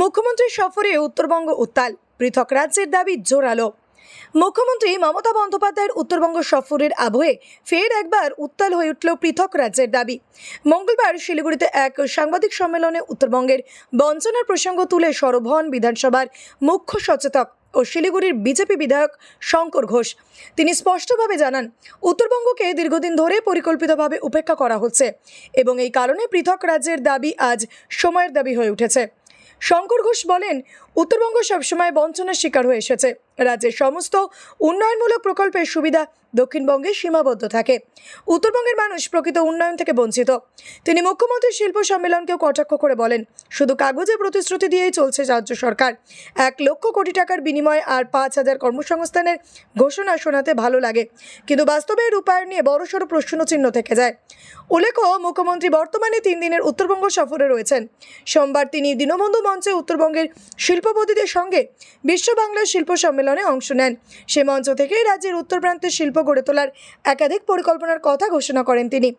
মুখ্যমন্ত্রীর সফরে উত্তরবঙ্গ উত্তাল পৃথক রাজ্যের দাবি জোরালো। মুখ্যমন্ত্রী মমতা বন্দ্যোপাধ্যায়ের উত্তরবঙ্গ সফরের আবহে ফের একবার উত্তাল হয়ে উঠল পৃথক রাজ্যের দাবি। মঙ্গলবার শিলিগুড়িতে এক সাংবাদিক সম্মেলনে উত্তরবঙ্গের বঞ্চনার প্রসঙ্গ তুলে সরব হন বিধানসভার মুখ্য সচেতক ও শিলিগুড়ির বিজেপি বিধায়ক শঙ্কর ঘোষ। তিনি স্পষ্টভাবে জানান, উত্তরবঙ্গকে দীর্ঘদিন ধরে পরিকল্পিতভাবে উপেক্ষা করা হচ্ছে এবং এই কারণে পৃথক রাজ্যের দাবি আজ সময়ের দাবি হয়ে উঠেছে। শঙ্কর ঘোষ বলেন উত্তরবঙ্গ সবসময় বঞ্চনার শিকার হয়ে এসেছে। রাজ্যের সমস্ত উন্নয়নমূলক প্রকল্পের সুবিধা দক্ষিণবঙ্গে সীমাবদ্ধ থাকে। উত্তরবঙ্গের মানুষ প্রকৃত উন্নয়ন থেকে বঞ্চিত। তিনি মুখ্যমন্ত্রী শিল্প সম্মেলনকেও কটাক্ষ করে বলেন, শুধু কাগজে প্রতিশ্রুতি দিয়েই চলছে রাজ্য সরকার। এক লক্ষ কোটি টাকার বিনিময়ে আর পাঁচ হাজার কর্মসংস্থানের ঘোষণা শোনাতে ভালো লাগে। কিন্তু বাস্তবে রূপায়ণ নিয়ে বড়সড় প্রশ্নচিহ্ন থেকে যায়। উল্লেখ্য, মুখ্যমন্ত্রী বর্তমানে তিন দিনের উত্তরবঙ্গ সফরে রয়েছেন। সোমবার তিনি দীনবন্ধু মঞ্চে উত্তরবঙ্গের শিল্পপতিদের সঙ্গে বিশ্ব বাংলা শিল্প সম্মেলনে অংশ নেন। সে মঞ্চ থেকেই রাজ্যের উত্তর প্রান্তের শিল্প গড়ে তোলার একাধিক পরিকল্পনার কথা ঘোষণা করেন তিনি।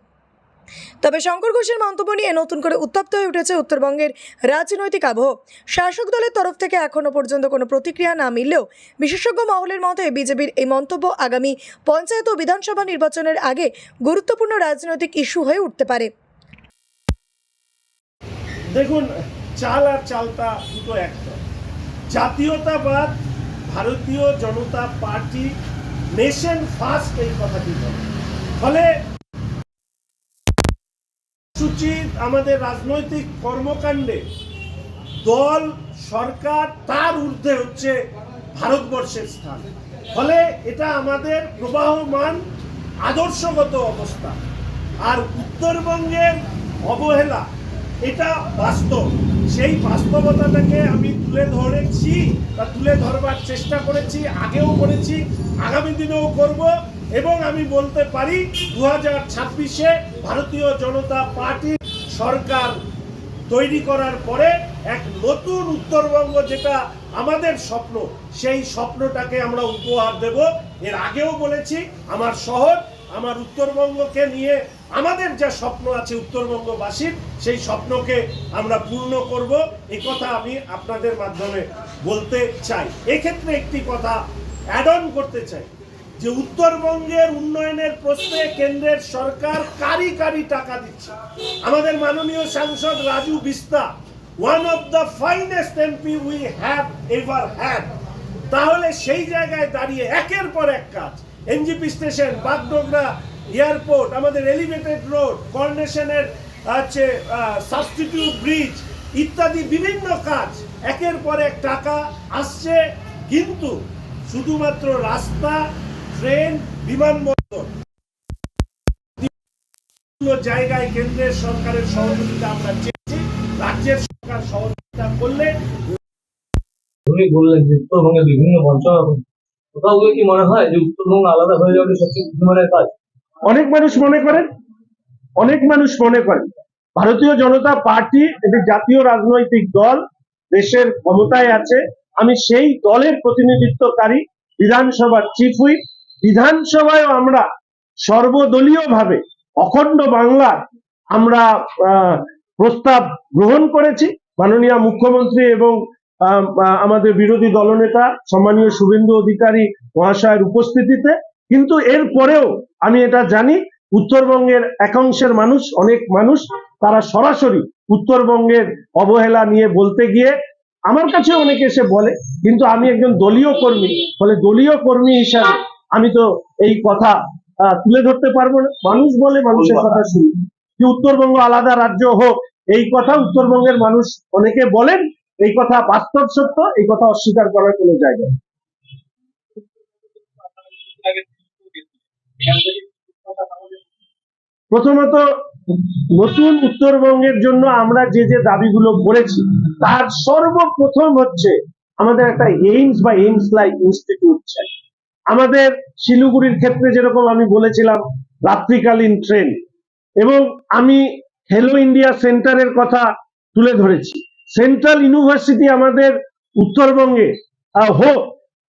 তবে শঙ্কর ঘোষের মন্তব্য নিয়ে নতুন করে উত্তপ্ত হয়ে উঠেছে উত্তরবঙ্গের রাজনৈতিক আবহ। শাসক দলের তরফ থেকে এখনও পর্যন্ত কোনো প্রতিক্রিয়া না মিললেও বিশেষজ্ঞ মহলের মতে বিজেপির এই মন্তব্য আগামী পঞ্চায়েত ও বিধানসভা নির্বাচনের আগে গুরুত্বপূর্ণ রাজনৈতিক ইস্যু হয়ে উঠতে পারে। দেখুন, চাল আর চালতা দুটো একটা জাতীয়তাবাদ ভারতীয় জনতা পার্টি নেশন ফার্স্ট এই কথাটি বলে। ফলে আমাদের রাজনৈতিক কর্মকাণ্ডে দল, সরকার তার ঊর্ধ্বে হচ্ছে ভারতবর্ষের স্থান। ফলে এটা আমাদের প্রবাহমান, আদর্শগত অবস্থা। আর উত্তরবঙ্গের অবহেলা এটা বাস্তব। সেই বাস্তবতাটাকে আমি তুলে ধরেছি বা তুলে ধরবার চেষ্টা করেছি, আগেও করেছি, আগামী দিনেও করব এবং আমি বলতে পারি দু হাজার ছাব্বিশে ভারতীয় জনতা পার্টি সরকার তৈরি করার পরে এক নতুন উত্তরবঙ্গ যেটা আমাদের স্বপ্ন, সেই স্বপ্নটাকে আমরা উপহার দেব। এর আগেও বলেছি, আমার শহর আমার উত্তরবঙ্গকে নিয়ে আমাদের যা স্বপ্ন আছে উত্তরবঙ্গবাসীর, সেই স্বপ্নকে আমরা পূর্ণ করব। এই কথা আমি আপনাদের মাধ্যমে বলতে চাই। এক্ষেত্রে একটি কথা অ্যাড অন করতে চাই, যে উত্তরবঙ্গের উন্নয়নের প্রশ্নে কেন্দ্রের সরকার কারি কারি টাকা দিচ্ছে। আমাদের মাননীয় সাংসদ Raju Bista one of the finest MP we have ever had তাহলে সেই জায়গায় দাঁড়িয়ে একের পর এক কাজ। এনজিপি স্টেশন, বাগডোগরা এয়ারপোর্ট, আমাদের এলিভেটেড রোড, কর্নেশনের আছে সাবস্টিটিউট ব্রিজ ইত্যাদি বিভিন্ন কাজ একের পর এক টাকা আসছে, কিন্তু শুধুমাত্র রাস্তা, ট্রেন, বিমানবন্দর জায়গায় কেন্দ্রের সরকারের সহযোগিতা আমরা চেয়েছি, রাজ্যের সরকার সহযোগিতা করলে উনি বললেন যে উত্তরবঙ্গে বিভিন্ন হবে। কোথাও গিয়ে কি মনে হয় যে উত্তরবঙ্গ আলাদা হয়ে যাবে সবচেয়ে বুদ্ধিমানের কাজ? অনেক মানুষ মনে করেন, অনেক মানুষ মনে করেন, ভারতীয় জনতা পার্টি একটি জাতীয় রাজনৈতিক দল দেশের ক্ষমতায় আছে, আমি সেই দলের প্রতিনিধিত্বকারী বিধানসভার চিফ হুইপ বিধানসভায় আমরা সর্বদলীয় ভাবে অখণ্ড বাংলার আমরা প্রস্তাব গ্রহণ করেছি, মাননীয় মুখ্যমন্ত্রী এবং আমাদের বিরোধী দলনেতা সম্মানীয় শুভেন্দু অধিকারী মহাশয়ের উপস্থিতিতে। কিন্তু এর পরেও আমি এটা জানি, উত্তরবঙ্গের একাংশের মানুষ, অনেক মানুষ, তারা সরাসরি উত্তরবঙ্গের অবহেলা নিয়ে বলতে গিয়ে আমার কাছে অনেকে এসে বলে, কিন্তু আমি একজন দলীয় কর্মী, ফলে দলীয় কর্মী হিসাবে আমি তো এই কথা তুলে ধরতে পারব না। মানুষ বলে মানুষের কথা শুনি। যে উত্তরবঙ্গ আলাদা রাজ্য হোক, এই কথা উত্তরবঙ্গের মানুষ অনেকে বলেন এই কথা বাস্তব সত্য, এই কথা অস্বীকার করার কোনো জায়গা প্রথমত, নতুন উত্তরবঙ্গের জন্য আমরা যে যে দাবিগুলো করেছি, তার সর্বপ্রথম হচ্ছে আমাদের একটা এইমস বা এইমস লাইক ইনস্টিটিউট চাই। আমাদের শিলিগুড়ির ক্ষেত্রে যেরকম আমি বলেছিলাম, রাত্রিকালীন ট্রেন এবং আমি হেলো ইন্ডিয়া সেন্টারের কথা তুলে ধরেছি। সেন্ট্রাল ইউনিভার্সিটি আমাদের উত্তরবঙ্গে হোক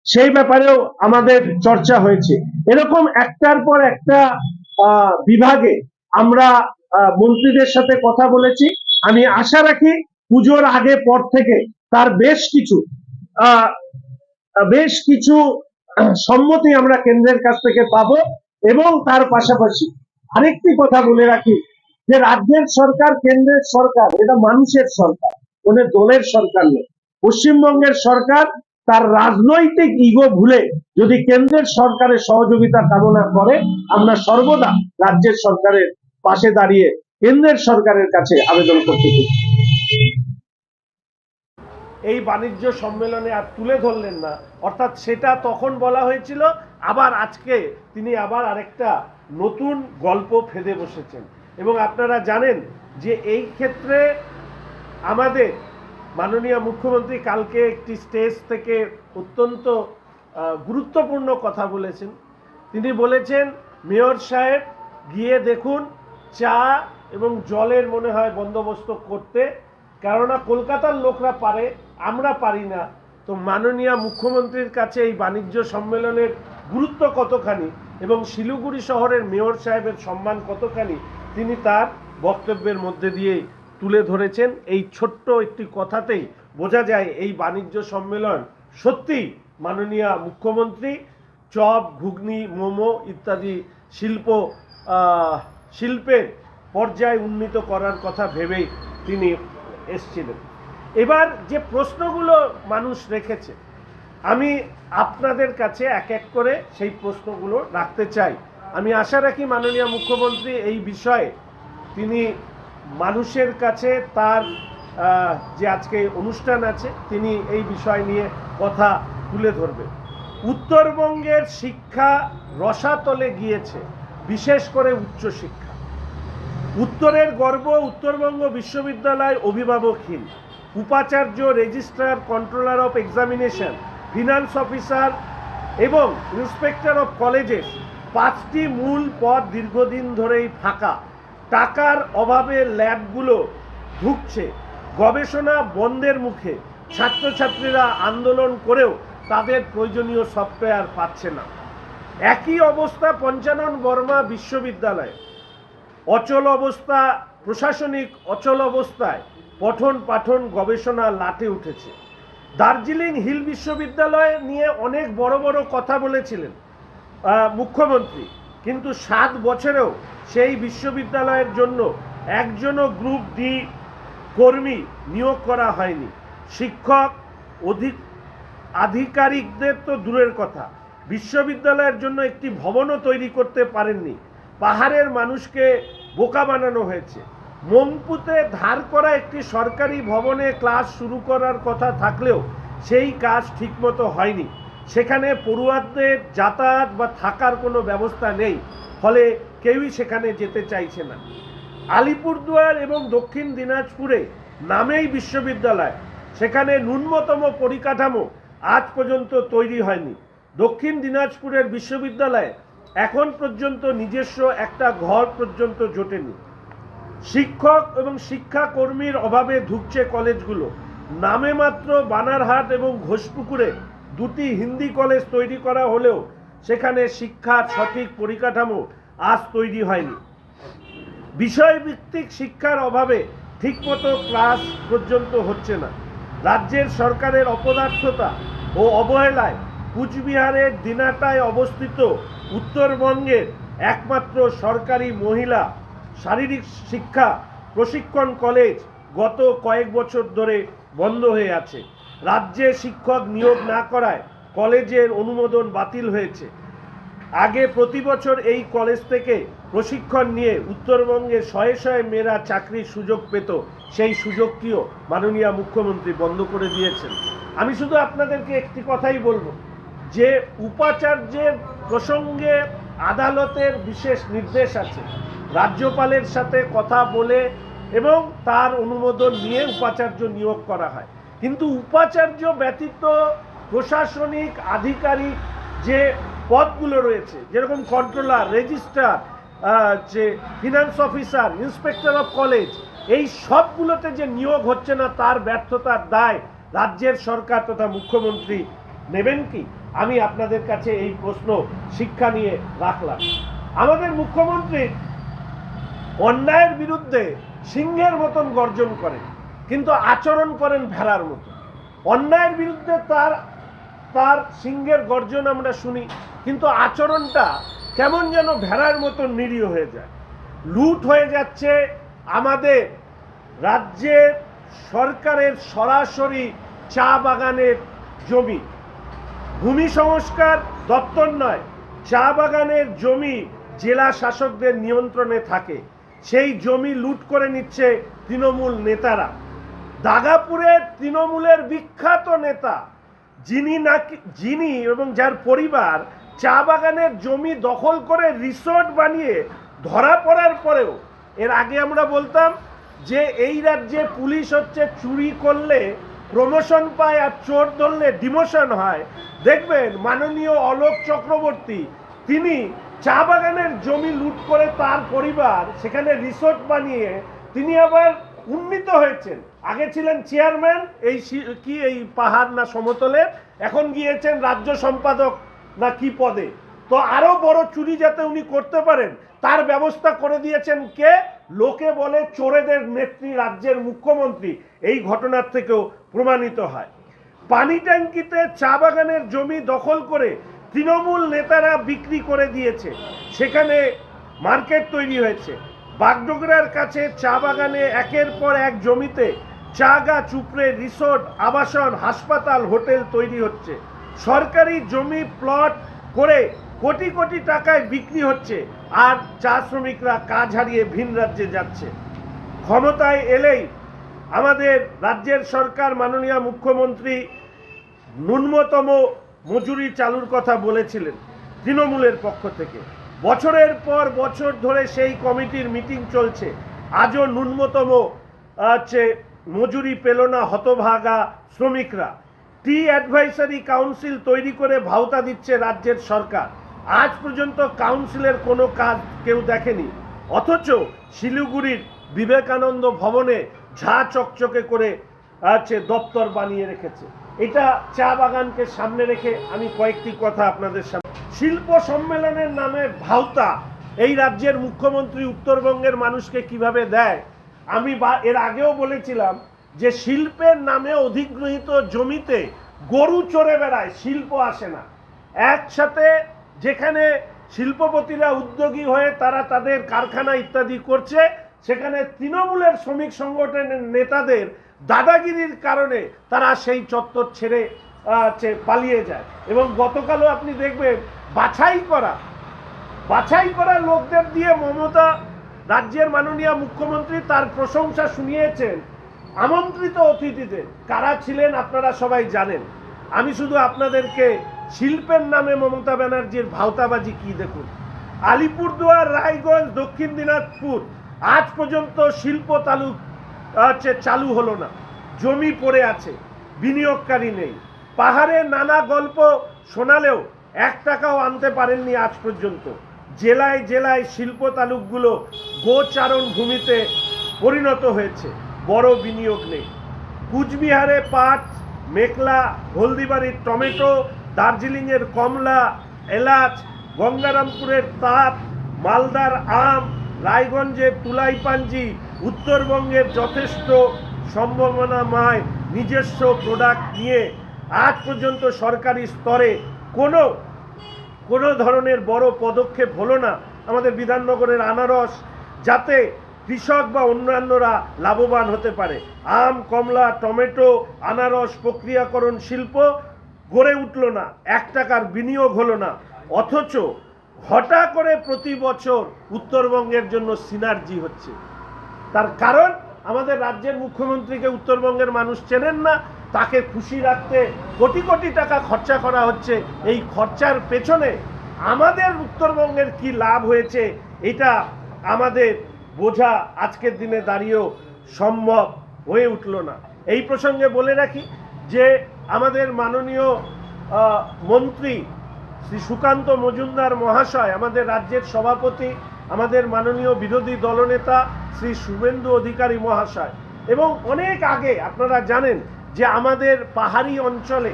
সেই ব্যাপারেও আমাদের চর্চা হয়েছে। এরকম একটার পর একটা বিভাগে আমরা মন্ত্রীদের সাথে কথা বলেছি। আমি আশা রাখি পুজোর আগে পর থেকে তার বেশ কিছু বেশ কিছু সম্মতি আমরা কেন্দ্রের কাছ থেকে পাবো এবং তার পাশাপাশি আরেকটি কথা বলে রাখি যে রাজ্যের সরকার কেন্দ্রের সরকার, এটা মানুষের সরকার। কোন দলের সরকার নয়। পশ্চিমবঙ্গের সরকার তার রাজনৈতিক ইগো ভুলে যদি কেন্দ্রের সরকারের সহযোগিতা কামনা করে, আমরা সর্বদা রাজ্যের সরকারের পাশে দাঁড়িয়ে কেন্দ্রের সরকারের কাছে আবেদন করতে এই বাণিজ্য সম্মেলনে আর তুলে ধরলেন না। অর্থাৎ সেটা তখন বলা হয়েছিল, আবার আজকে তিনি আবার আরেকটা নতুন গল্প ফেদে বসেছেন। এবং আপনারা জানেন যে এই ক্ষেত্রে আমাদের মাননীয় মুখ্যমন্ত্রী কালকে একটি স্টেজ থেকে অত্যন্ত গুরুত্বপূর্ণ কথা বলেছেন। তিনি বলেছেন, মেয়র সাহেব, গিয়ে দেখুন, চা এবং জলের মনে হয় বন্দোবস্ত করতে, কেননা কলকাতার লোকরা পারে, আমরা পারি না। তো মাননীয় মুখ্যমন্ত্রীর কাছে এই বাণিজ্য সম্মেলনের গুরুত্ব কতখানি এবং শিলিগুড়ি শহরের মেয়র সাহেবের সম্মান কতখানি, তিনি তার বক্তব্যের মধ্যে দিয়ে তুলে ধরেছেন। এই ছোট্ট একটি কথাতেই বোঝা যায় এই বাণিজ্য সম্মেলন সত্যি মাননীয় মুখ্যমন্ত্রী, চপ, ঘুগনি, মোমো ইত্যাদি শিল্প শিল্পের পর্যায়ে উন্নীত করার কথা ভেবেই তিনি এসছিলেন। এবার যে প্রশ্নগুলো মানুষ রেখেছে, আমি আপনাদের কাছে এক এক করে সেই প্রশ্নগুলো রাখতে চাই। আমি আশা রাখি মাননীয় মুখ্যমন্ত্রী এই বিষয়ে তিনি মানুষের কাছে তার যে আজকে অনুষ্ঠান আছে, তিনি এই বিষয় নিয়ে কথা তুলে ধরবেন। উত্তরবঙ্গের শিক্ষা রসাতলে গিয়েছে, বিশেষ করে উচ্চশিক্ষা উত্তরের গর্ব উত্তরবঙ্গ বিশ্ববিদ্যালয় অভিভাবকহীন উপাচার্য, registrar, controller of examination, finance officer এবং ইন্সপেক্টর অফ কলেজেস পাঁচটি মূল পদ দীর্ঘদিন ধরেই ফাঁকা। টাকার অভাবে ল্যাবগুলো ঢুকছে গবেষণা বন্ধের মুখে ছাত্রছাত্রীরা আন্দোলন করেও তাদের প্রয়োজনীয় সফটওয়্যার পাচ্ছে না। একই অবস্থা পঞ্চানন বর্মা বিশ্ববিদ্যালয়। অচল অবস্থা, প্রশাসনিক অচল অবস্থায় পঠন পাঠন গবেষণা লাটে উঠেছে। দার্জিলিং হিল বিশ্ববিদ্যালয় নিয়ে অনেক বড় বড় কথা বলেছিলেন মুখ্যমন্ত্রী। কিন্তু সাত বছরেও সেই বিশ্ববিদ্যালয়ের জন্য একজনও গ্রুপ ডি কর্মী নিয়োগ করা হয়নি। শিক্ষক, অধিক, আধিকারিকদের তো দূরের কথা। বিশ্ববিদ্যালয়ের জন্য একটি ভবনও তৈরি করতে পারেননি। পাহাড়ের মানুষকে বোকা বানানো হয়েছে। মংপুতে ধার করা একটি সরকারি ভবনে ক্লাস শুরু করার কথা থাকলেও সেই কাজ ঠিকমতো হয়নি। সেখানে পড়ুয়াদের যাতায়াত বা থাকার কোনো ব্যবস্থা নেই, ফলে কেউই সেখানে যেতে চাইছে না। আলিপুরদুয়ার এবং দক্ষিণ দিনাজপুরে নামেই বিশ্ববিদ্যালয়, সেখানে ন্যূনতম পরিকাঠামো আজ পর্যন্ত তৈরি হয়নি। দক্ষিণ দিনাজপুরের বিশ্ববিদ্যালয়ে এখন পর্যন্ত নিজস্ব একটা ঘর পর্যন্ত জোটেনি। শিক্ষক এবং শিক্ষাকর্মীর অভাবে ধুকছে কলেজগুলো। নামে মাত্র বানারহাট এবং ঘোষপুকুরে দুটি হিন্দি কলেজ তৈরি করা হলেও সেখানে শিক্ষার সঠিক পরিকাঠামো আজ তৈরি হয়নি। বিষয়ভিত্তিক শিক্ষার অভাবে ঠিকমতো ক্লাস পর্যন্ত হচ্ছে না। রাজ্যের সরকারের অপদার্থতা ও অবহেলায় কুচবিহারের দিনাটায় অবস্থিত উত্তরবঙ্গের একমাত্র সরকারি মহিলা শারীরিক শিক্ষা প্রশিক্ষণ কলেজ গত কয়েক বছর ধরে বন্ধ হয়ে আছে। রাজ্যে শিক্ষক নিয়োগ না করায় কলেজের অনুমোদন বাতিল হয়েছে। আগে প্রতি বছর এই কলেজ থেকে প্রশিক্ষণ নিয়ে উত্তরবঙ্গের শয়ে শয়ে মেয়েরা চাকরির সুযোগ পেত। সেই সুযোগটিও মাননীয় মুখ্যমন্ত্রী বন্ধ করে দিয়েছেন। আমি শুধু আপনাদেরকে একটি কথাই বলব যে উপাচার্যের প্রসঙ্গে আদালতের বিশেষ নির্দেশ আছে। রাজ্যপালের সাথে কথা বলে এবং তার অনুমোদন নিয়ে উপাচার্য নিয়োগ করা হয়। কিন্তু উপাচার্য ব্যতীত প্রশাসনিক আধিকারিক যে পদগুলো রয়েছে, যেরকম কন্ট্রোলার রেজিস্ট্রার যে finance officer inspector of college এই সবগুলোতে যে নিয়োগ হচ্ছে না, তার ব্যর্থতার দায় রাজ্যের সরকার তথা মুখ্যমন্ত্রী নেবেন কি? আমি আপনাদের কাছে এই প্রশ্ন শিক্ষা নিয়ে রাখলাম। আমাদের মুখ্যমন্ত্রী অন্যায়ের বিরুদ্ধে সিংহের মতন গর্জন করেন। কিন্তু আচরণ করেন ভেড়ার মতো। অন্যায়ের বিরুদ্ধে তার তার সিংহের গর্জন আমরা শুনি, কিন্তু আচরণটা কেমন যেন ভেড়ার মতো নিরীহ হয়ে যায়। লুট হয়ে যাচ্ছে আমাদের রাজ্যের সরকারের সরাসরি চা বাগানের জমি। ভূমি সংস্কার দপ্তর নয়, চা বাগানের জমি জেলা শাসকদের নিয়ন্ত্রণে থাকে। সেই জমি লুট করে নিচ্ছে তৃণমূল নেতারা। দাগাপুরের তৃণমূলের বিখ্যাত নেতা, যিনি নাকি যিনি এবং যার পরিবার চা বাগানের জমি দখল করে রিসোর্ট বানিয়ে ধরা পড়ার পরেও, এর আগে আমরা বলতাম যে এই রাজ্যে পুলিশ হচ্ছে চুরি করলে প্রমোশন পায় আর চোর ধরলে ডিমোশন হয়। দেখবেন মাননীয় অলোক চক্রবর্তী, তিনি চা বাগানের জমি লুট করে তার পরিবার সেখানে রিসোর্ট বানিয়ে তিনি আবার উন্নীত হয়েছেন। আগে ছিলেন চেয়ারম্যান, এই কি এই পাহাড় না সমতলে, এখন গিয়েছেন রাজ্য সম্পাদক না কি পদে। তো আরও বড় চুরি যাতে উনি করতে পারেন, তার ব্যবস্থা করে দিয়েছেন কে? লোকে বলে চোরেদের নেত্রী রাজ্যের মুখ্যমন্ত্রী। এই ঘটনার থেকেও প্রমাণিত হয়। পানি ট্যাঙ্কিতে চা বাগানের জমি দখল করে তৃণমূল নেতারা বিক্রি করে দিয়েছে। সেখানে মার্কেট তৈরি হয়েছে। বাগডোগরার কাছে চা বাগানে একের পর এক জমিতে চা গাছ উপড়ে রিসোর্ট, আবাসন, হাসপাতাল, হোটেল তৈরি হচ্ছে। সরকারি জমি প্লট করে কোটি কোটি টাকায় বিক্রি হচ্ছে আর চা শ্রমিকরা কাজ হারিয়ে ভিন রাজ্যে যাচ্ছে। ক্ষমতায় এলেই আমাদের রাজ্যের সরকার মাননীয় মুখ্যমন্ত্রী ন্যূনতম মজুরি চালুর কথা বলেছিলেন তৃণমূলের পক্ষ থেকে। বছরের পর বছর ধরে সেই কমিটির মিটিং চলছে। আজও ন্যূনতম হচ্ছে মজুরি পেল না হতভাগা শ্রমিকরা। টি অ্যাডভাইসারি কাউন্সিল তৈরি করে ভাওতা দিচ্ছে রাজ্যের সরকার। আজ পর্যন্ত কাউন্সিলের কোনো কাজ কেউ দেখেনি। অথচ শিলিগুড়ির বিবেকানন্দ ভবনে ঝা চকচকে করে আছে দপ্তর বানিয়ে রেখেছে। এটা চা বাগানকে সামনে রেখে আমি কয়েকটি কথা আপনাদের সামনে শিল্প সম্মেলনের নামে ভাওতা এই রাজ্যের মুখ্যমন্ত্রী উত্তরবঙ্গের মানুষকে কীভাবে দেয়? আমি এর আগেও বলেছিলাম যে শিল্পের নামে অধিগৃহীত জমিতে গরু চড়ে বেড়ায়, শিল্প আসে না। একসাথে যেখানে শিল্পপতিরা উদ্যোগী হয়ে তারা তাদের কারখানা ইত্যাদি করছে, সেখানে তৃণমূলের শ্রমিক সংগঠনের নেতাদের দাদাগিরির কারণে তারা সেই চত্বর ছেড়ে পালিয়ে যায়। এবং গতকালও আপনি দেখবেন, বাছাই করা বাছাই করা লোকদের দিয়ে মমতা রাজ্যের মাননীয় মুখ্যমন্ত্রী তার প্রশংসা শুনিয়েছেন, আমন্ত্রিত অতিথিদের। কারা ছিলেন আপনারা সবাই জানেন। আমি শুধু আপনাদেরকে শিল্পের নামে মমতা ব্যানার্জির ভাওতাবাজি কি দেখুন। আলিপুরদুয়ার, রায়গঞ্জ, দক্ষিণ দিনাজপুর, আজ পর্যন্ত শিল্প তালু হচ্ছে চালু হলো না। জমি পড়ে আছে, বিনিয়োগকারী নেই। পাহাড়ে নানা গল্প শোনালেও এক টাকাও আনতে পারেননি আজ পর্যন্ত। জেলায় জেলায় শিল্প তালুকগুলো গোচারণ ভূমিতে পরিণত হয়েছে। বড় বিনিয়োগ নেই। কুচবিহারে পাট মেঘলা হলদিবাড়ির টমেটো, দার্জিলিংয়ের কমলা, এলাচ, গঙ্গারামপুরের তাপ মালদার আম, রায়গঞ্জের তুলাইপাঞ্জি, উত্তরবঙ্গের যথেষ্ট সম্ভাবনাময় নিজস্ব প্রোডাক্ট নিয়ে আজ পর্যন্ত সরকারি স্তরে কোনো কোনো ধরনের বড় পদক্ষেপ হলো না আমাদের বিধাননগরের আনারস, যাতে কৃষক বা অন্যান্যরা লাভবান হতে পারে। আম, কমলা, টমেটো, আনারস প্রক্রিয়াকরণ শিল্প গড়ে উঠল না, এক টাকার বিনিয়োগ হলো না। অথচ হঠাৎ করে প্রতি বছর উত্তরবঙ্গের জন্য সিনার্জি হচ্ছে। তার কারণ আমাদের রাজ্যের মুখ্যমন্ত্রীকে উত্তরবঙ্গের মানুষ চেনেন না তাকে খুশি রাখতে কোটি কোটি টাকা খরচা করা হচ্ছে। এই খরচার পেছনে আমাদের উত্তরবঙ্গের কি লাভ হয়েছে, এটা আমাদের বোঝা আজকের দিনে দাঁড়িয়েও সম্ভব হয়ে উঠল না। এই প্রসঙ্গে বলে রাখি যে আমাদের মাননীয় মন্ত্রী শ্রী সুকান্ত মজুমদার মহাশয়, আমাদের রাজ্যের সভাপতি, আমাদের মাননীয় বিরোধী দলনেতা শ্রী শুভেন্দু অধিকারী মহাশয় এবং অনেক আগে আপনারা জানেন যে আমাদের পাহাড়ি অঞ্চলে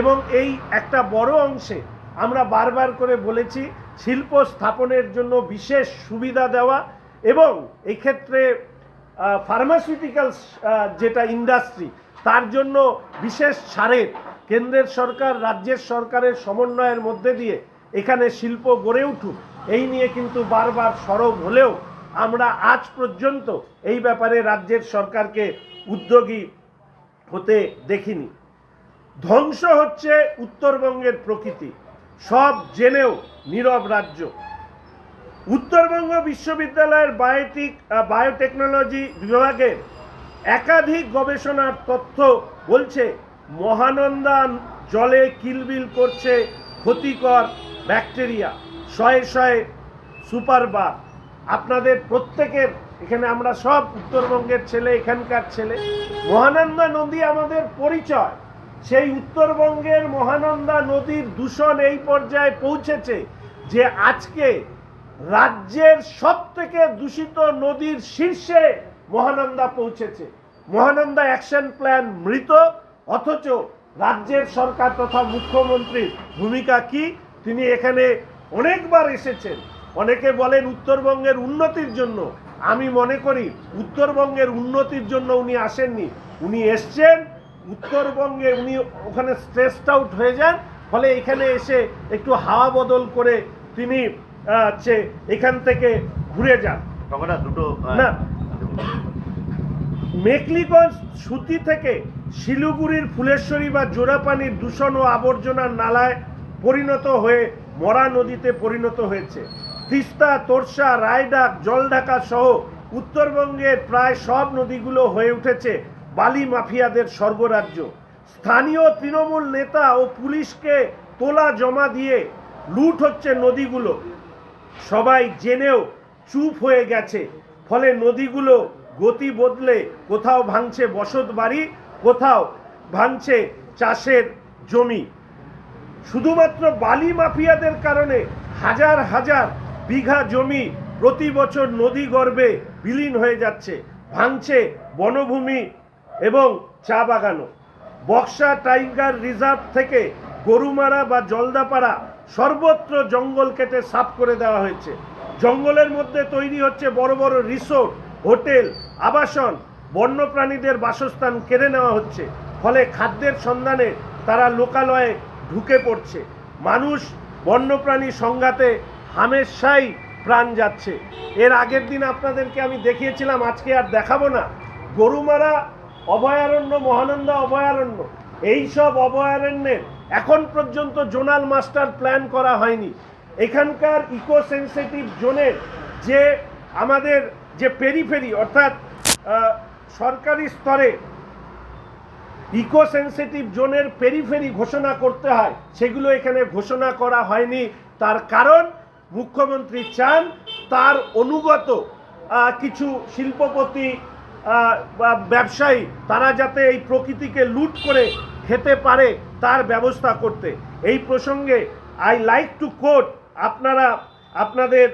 এবং এই একটা বড় অংশে আমরা বারবার করে বলেছি শিল্প স্থাপনের জন্য বিশেষ সুবিধা দেওয়া এবং এই ক্ষেত্রে ফার্মাসিউটিক্যালস যেটা ইন্ডাস্ট্রি তার জন্য বিশেষ ছাড়ের কেন্দ্রের সরকার, রাজ্যের সরকারের সমন্বয়ের মধ্যে দিয়ে এখানে শিল্প গড়ে উঠুক। এই নিয়ে কিন্তু বারবার সরব হলেও আমরা আজ পর্যন্ত এই ব্যাপারে রাজ্যের সরকারকে উদ্যোগী হতে দেখিনি। ধ্বংস হচ্ছে উত্তরবঙ্গের প্রকৃতি, সব জেনেও নীরব রাজ্য। উত্তরবঙ্গ বিশ্ববিদ্যালয়ের বায়োটিক বায়োটেকনোলজি বিভাগের একাধিক গবেষণার তথ্য বলছে, মহানন্দা জলে কিলবিল করছে ক্ষতিকর ব্যাকটেরিয়া, শয়ে শয়ে সুপারবার। আপনাদের প্রত্যেকের এখানে আমরা সব উত্তরবঙ্গের ছেলে, এখানকার ছেলে। মহানন্দা নদী আমাদের পরিচয়। সেই উত্তরবঙ্গের মহানন্দা নদীর দূষণ এই পর্যায়ে পৌঁছেছে যে আজকে রাজ্যের সব থেকে দূষিত নদীর শীর্ষে মহানন্দা পৌঁছেছে। মহানন্দা অ্যাকশন প্ল্যান মৃত, অথচ রাজ্যের সরকার তথা মুখ্যমন্ত্রীর ভূমিকা কি? তিনি এখানে অনেকবার এসেছেন। অনেকে বলেন উত্তরবঙ্গের উন্নতির জন্য আমি মনে করি উত্তরবঙ্গের উন্নতির জন্য উনি আসেননি। উনি এসছেন উত্তরবঙ্গে উনি ওখানে স্ট্রেসড আউট হয়ে যান ফলে এখানে এসে একটু হাওয়া বদল করে তিনি হচ্ছে এখান থেকে ঘুরে যান। দুটো না। মেকলিগঞ্জ সুতি থেকে শিলিগুড়ির ফুলেশ্বরী বা জোড়াপানির দূষণ ও আবর্জনার নালায় পরিণত হয়ে মরা নদীতে পরিণত হয়েছে। তিস্তা, তোরসা রায়ডাক জলঢাকা সহ উত্তরবঙ্গের প্রায় সব নদীগুলো হয়ে উঠেছে বালি মাফিয়াদের স্বর্গরাজ্য। স্থানীয় তৃণমূল নেতা ও পুলিশকে তোলা জমা দিয়ে লুট হচ্ছে নদীগুলো। সবাই জেনেও চুপ হয়ে গেছে। ফলে নদীগুলো গতি বদলে কোথাও ভাঙছে বসত বাড়ি, কোথাও ভাঙছে চাষের জমি। শুধুমাত্র বালি মাফিয়াদের কারণে হাজার হাজার বিঘা জমি প্রতি বছর নদী গর্ভে বিলীন হয়ে যাচ্ছে, ভাঙছে বনভূমি এবং চা বাগানও। বক্সা টাইগার রিজার্ভ থেকে গরুমারা বা জলদাপাড়া সর্বত্র জঙ্গল কেটে সাফ করে দেওয়া হয়েছে। জঙ্গলের মধ্যে তৈরি হচ্ছে বড় বড় রিসোর্ট, হোটেল, আবাসন, বন্যপ্রাণীদের বাসস্থান কেড়ে নেওয়া হচ্ছে। ফলে খাদ্যের সন্ধানে তারা লোকালয়ে ঢুকে পড়ছে। মানুষ বন্যপ্রাণী সংঘাতে হামেশাই প্রাণ যাচ্ছে। এর আগের দিন আপনাদেরকে আমি দেখিয়েছিলাম, আজকে আর দেখাবো না। গরুমারা অভয়ারণ্য, মহানন্দা অভয়ারণ্য, এই সব অভয়ারণ্যের এখন পর্যন্ত জোনাল মাস্টার প্ল্যান করা হয়নি। এখানকার ইকো সেন্সিটিভ জোনের যে আমাদের যে পেরিফেরি, অর্থাৎ সরকারি স্তরে ইকো সেন্সিটিভ জোনের পেরিফেরি ঘোষণা করতে হয়, সেগুলো এখানে ঘোষণা করা হয়নি। তার কারণ মুখ্যমন্ত্রী চান তার অনুগত কিছু শিল্পপতি ব্যবসায়ী, তারা যাতে এই প্রকৃতিকে লুট করে খেতে পারে তার ব্যবস্থা করতে। এই প্রসঙ্গে আই লাইক টু কোট আপনারা, আপনাদের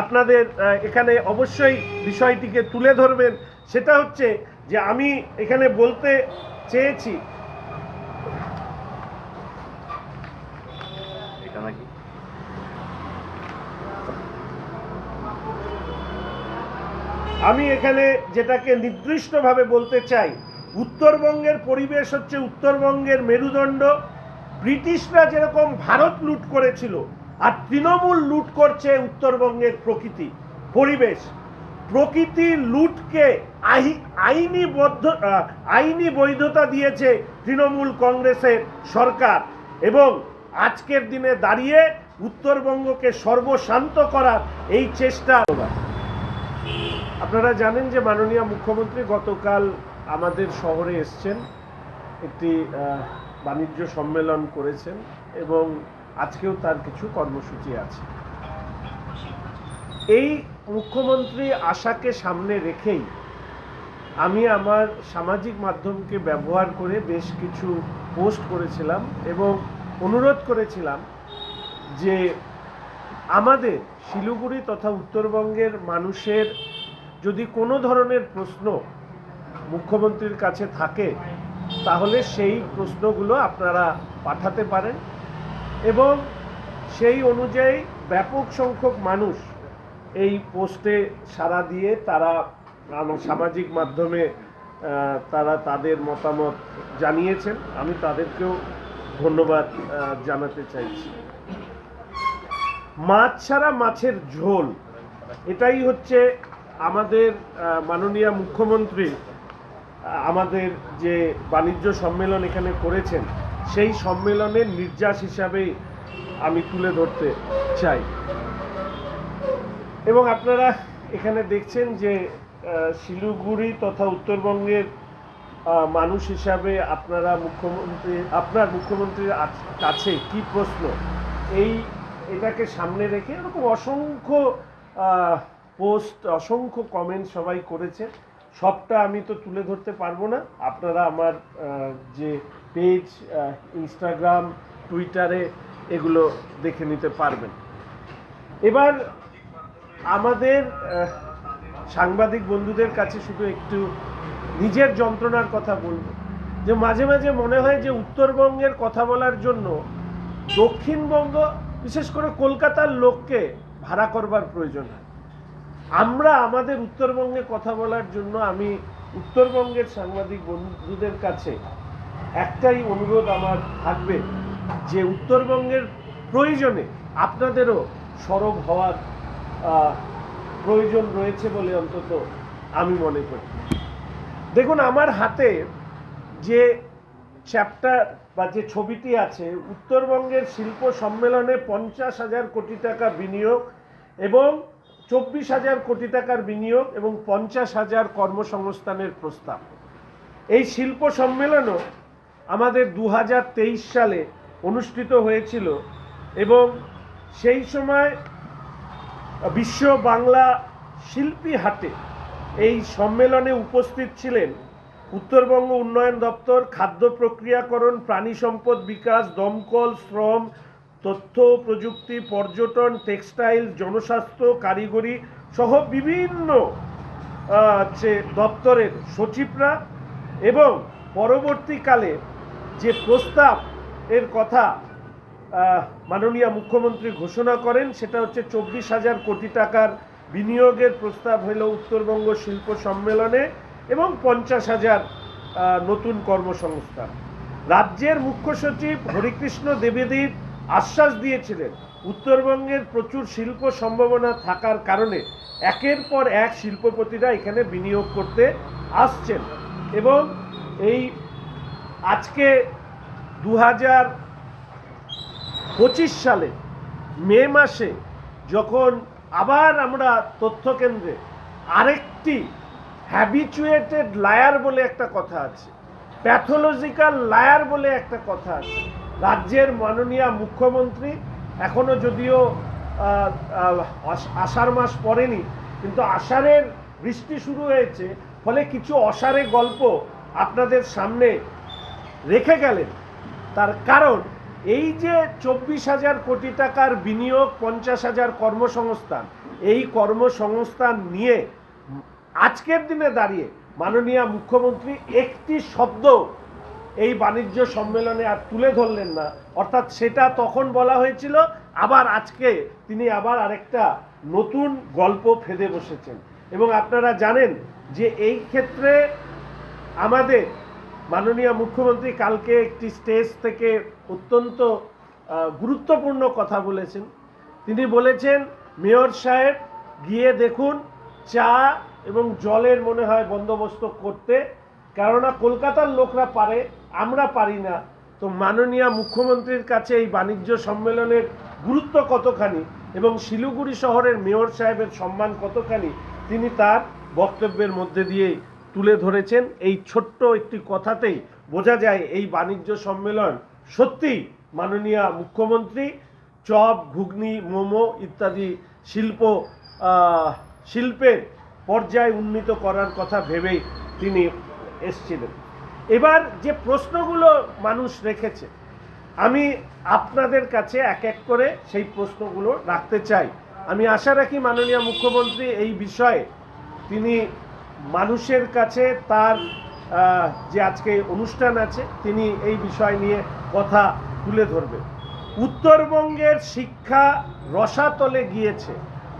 আপনাদের এখানে অবশ্যই বিষয়টিকে তুলে ধরবেন। সেটা হচ্ছে যে আমি এখানে বলতে চেয়েছি এটা নাকি আমি এখানে যেটাকে নির্দিষ্টভাবে বলতে চাই, উত্তরবঙ্গের পরিবেশ হচ্ছে উত্তরবঙ্গের মেরুদণ্ড। ব্রিটিশরা যেরকম ভারত লুট করেছিল, আর তৃণমূল লুট করছে উত্তরবঙ্গের প্রকৃতি, পরিবেশ। প্রকৃতি লুটকে আইনি বদ্ধ আইনি বৈধতা দিয়েছে তৃণমূল কংগ্রেসের সরকার এবং আজকের দিনে দাঁড়িয়ে উত্তরবঙ্গকে সর্বশান্ত করার এই চেষ্টা। আপনারা জানেন যে মাননীয় মুখ্যমন্ত্রী গতকাল আমাদের শহরে এসছেন, একটি বাণিজ্য সম্মেলন করেছেন এবং আজকেও তার কিছু কর্মসূচি আছে। এই মুখ্যমন্ত্রী আশাকে সামনে রেখেই আমি আমার সামাজিক মাধ্যমকে ব্যবহার করে বেশ কিছু পোস্ট করেছিলাম এবং অনুরোধ করেছিলাম যে আমাদের শিলিগুড়ি তথা উত্তরবঙ্গের মানুষের যদি কোনো ধরনের প্রশ্ন মুখ্যমন্ত্রীর কাছে থাকে, তাহলে সেই প্রশ্নগুলো আপনারা পাঠাতে পারেন এবং সেই অনুযায়ী ব্যাপক সংখ্যক মানুষ এই পোস্টে সাড়া দিয়ে তারা সামাজিক মাধ্যমে তারা তাদের মতামত জানিয়েছেন। আমি তাদেরকেও ধন্যবাদ জানাতে চাইছি। মাছ ছাড়া মাছের ঝোল, এটাই হচ্ছে আমাদের মাননীয় মুখ্যমন্ত্রী আমাদের যে বাণিজ্য সম্মেলন এখানে করেছেন, সেই সম্মেলনের নির্যাস হিসাবেই আমি তুলে ধরতে চাই। এবং আপনারা এখানে দেখছেন যে শিলিগুড়ি তথা উত্তরবঙ্গের মানুষ হিসাবে আপনারা মুখ্যমন্ত্রী, আপনার মুখ্যমন্ত্রীর কাছে কি প্রশ্ন? এই, এটাকে সামনে রেখে এরকম অসংখ্য পোস্ট, অসংখ্য কমেন্ট সবাই করেছে। সবটা আমি তো তুলে ধরতে পারব না। আপনারা আমার যে পেজ ইনস্টাগ্রাম টুইটারে এগুলো দেখে নিতে পারবেন। এবার আমাদের সাংবাদিক বন্ধুদের কাছে শুধু একটু নিজের যন্ত্রণার কথা বলব। যে মাঝে মাঝে মনে হয় যে উত্তরবঙ্গের কথা বলার জন্য দক্ষিণবঙ্গ, বিশেষ করে কলকাতার লোককে ভাড়া করবার প্রয়োজন হয়। আমরা আমাদের উত্তরবঙ্গে কথা বলার জন্য আমি উত্তরবঙ্গের সাংবাদিক বন্ধুদের কাছে একটাই অনুরোধ আমার থাকবে যে উত্তরবঙ্গের প্রয়োজনে আপনাদেরও সরব হওয়ার প্রয়োজন রয়েছে বলে অন্তত আমি মনে করি। দেখুন, আমার হাতে যে চ্যাপ্টার বা যে ছবিটি আছে, উত্তরবঙ্গের শিল্প সম্মেলনে পঞ্চাশ হাজার কোটি টাকা বিনিয়োগ এবং চব্বিশ হাজার কোটি টাকার বিনিয়োগ এবং পঞ্চাশ হাজার কর্মসংস্থানের প্রস্তাব। এই শিল্প সম্মেলনও আমাদের দু হাজার তেইশ সালে অনুষ্ঠিত হয়েছিল এবং সেই সময় বিশ্ব বাংলা শিল্পী হাটে এই সম্মেলনে উপস্থিত ছিলেন উত্তরবঙ্গ উন্নয়ন দপ্তর, খাদ্য প্রক্রিয়াকরণ, প্রাণী সম্পদ বিকাশ, দমকল, শ্রম তথ্য, প্রযুক্তি, পর্যটন, টেক্সটাইল, জনস্বাস্থ্য, কারিগরি সহ বিভিন্ন হচ্ছে দপ্তরের সচিবরা এবং পরবর্তীকালে যে প্রস্তাব এর কথা মাননীয় মুখ্যমন্ত্রী ঘোষণা করেন, সেটা হচ্ছে চব্বিশ হাজার কোটি টাকার বিনিয়োগের প্রস্তাব হলো উত্তরবঙ্গ শিল্প সম্মেলনে এবং পঞ্চাশ হাজার নতুন কর্মসংস্থান। রাজ্যের মুখ্য সচিব হরিকৃষ্ণ দ্বিবেদীর আশ্বাস দিয়েছিলেন। উত্তরবঙ্গের প্রচুর শিল্প সম্ভাবনা থাকার কারণে একের পর এক শিল্পপতিরা এখানে বিনিয়োগ করতে আসছেন এবং এই আজকে দু হাজার পঁচিশ সালে মে মাসে যখন আবার আমরা তথ্য কেন্দ্রে আরেকটি হ্যাবিচুয়েটেড লায়ার বলে একটা কথা আছে প্যাথোলজিক্যাল লায়ার বলে একটা কথা আছে রাজ্যের মাননীয় মুখ্যমন্ত্রী এখনও যদিও আষাঢ় মাস পড়েনি, কিন্তু আষাঢ়ের বৃষ্টি শুরু হয়েছে, ফলে কিছু অসারে গল্প আপনাদের সামনে রেখে গেলেন। তার কারণ, এই যে চব্বিশ হাজার কোটি টাকার বিনিয়োগ পঞ্চাশ হাজার কর্মসংস্থান, এই কর্মসংস্থান নিয়ে আজকের দিনে দাঁড়িয়ে মাননীয় মুখ্যমন্ত্রী একটি শব্দ এই বাণিজ্য সম্মেলনে আর তুলে ধরলেন না। অর্থাৎ সেটা তখন বলা হয়েছিল, আবার আজকে তিনি আবার আরেকটা নতুন গল্প ফেদে বসেছেন। এবং আপনারা জানেন যে এই ক্ষেত্রে আমাদের মাননীয় মুখ্যমন্ত্রী কালকে একটি স্টেজ থেকে অত্যন্ত গুরুত্বপূর্ণ কথা বলেছেন। তিনি বলেছেন, মেয়র সাহেব, গিয়ে দেখুন চা এবং জলের মনে হয় বন্দোবস্ত করতে, কেননা কলকাতার লোকরা পারে আমরা পারি না। তো মাননীয় মুখ্যমন্ত্রীর কাছে এই বাণিজ্য সম্মেলনের গুরুত্ব কতখানি এবং শিলিগুড়ি শহরের মেয়র সাহেবের সম্মান কতখানি তিনি তার বক্তব্যের মধ্যে দিয়ে তুলে ধরেছেন। এই ছোট্ট একটি কথাতেই বোঝা যায় এই বাণিজ্য সম্মেলন সত্যি মাননীয় মুখ্যমন্ত্রী, চপ, ঘুগনি, মোমো ইত্যাদি শিল্প শিল্পের পর্যায়ে উন্নীত করার কথা ভেবেই তিনি এসছিলেন। এবার যে প্রশ্নগুলো মানুষ রেখেছে, আমি আপনাদের কাছে এক এক করে সেই প্রশ্নগুলো রাখতে চাই। আমি আশা রাখি মাননীয় মুখ্যমন্ত্রী এই বিষয়ে তিনি মানুষের কাছে তার যে আজকে অনুষ্ঠান আছে, তিনি এই বিষয় নিয়ে কথা তুলে ধরবেন। উত্তরবঙ্গের শিক্ষা রসাতলে গিয়েছে,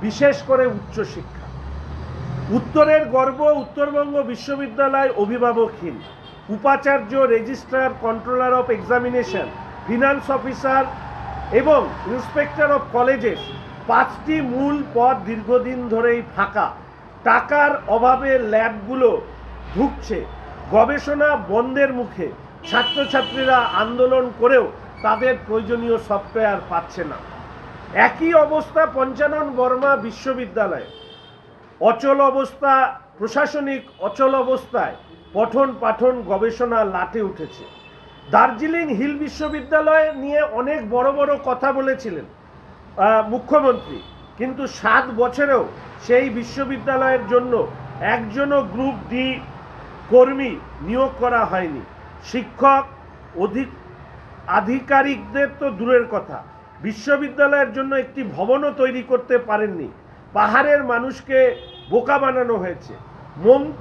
বিশেষ করে উচ্চশিক্ষা উত্তরের গর্ব উত্তরবঙ্গ বিশ্ববিদ্যালয় অভিভাবকহীন উপাচার্য registrar controller of examination, finance officer এবং ইন্সপেক্টর অফ কলেজেস পাঁচটি মূল পদ দীর্ঘদিন ধরেই ফাঁকা। টাকার অভাবে ল্যাবগুলো ঢুকছে গবেষণা বন্ধের মুখে ছাত্রছাত্রীরা আন্দোলন করেও তাদের প্রয়োজনীয় সফটওয়্যার পাচ্ছে না। একই অবস্থা পঞ্চানন বর্মা বিশ্ববিদ্যালয়ে। অচল অবস্থা প্রশাসনিক অচল অবস্থায় পঠন পাঠন গবেষণা লাটে উঠেছে। দার্জিলিং হিল বিশ্ববিদ্যালয় নিয়ে অনেক বড় বড় কথা বলেছিলেন মুখ্যমন্ত্রী। কিন্তু সাত বছরেও সেই বিশ্ববিদ্যালয়ের জন্য একজনও গ্রুপ ডি কর্মী নিয়োগ করা হয়নি। শিক্ষক, অধিক, আধিকারিকদের তো দূরের কথা। বিশ্ববিদ্যালয়ের জন্য একটি ভবনও তৈরি করতে পারেননি। পাহাড়ের মানুষকে বোকা বানানো হয়েছে। মন